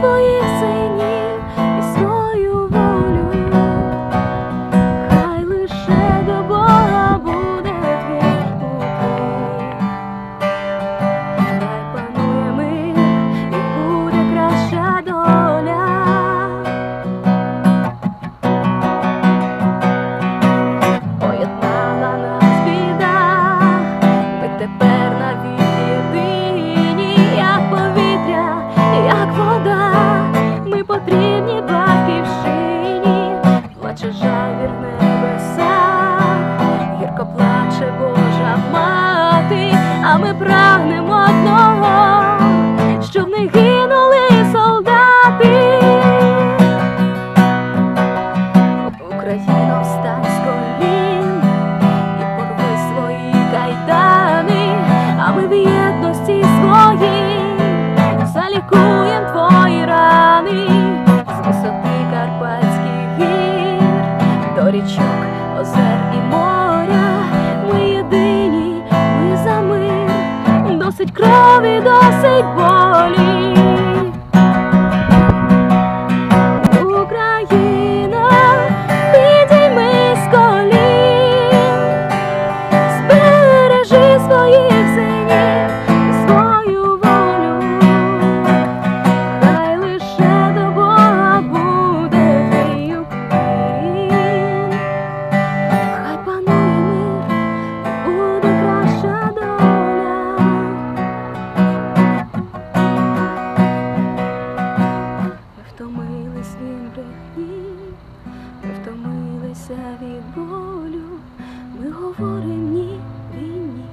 своїх синів і свою волю, хай лише до Бога буде твій покій, хай панує мир і буде краща доля. Поєднала нас біда, ви тепер навіть. потрібні батьківщині, плаче жавір небеса, гірко плаче Божа мати, а ми прагнемо одного, щоб не гірко від болю, ми говоримо ні війні,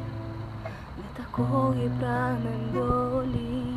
не такої прагнем долі.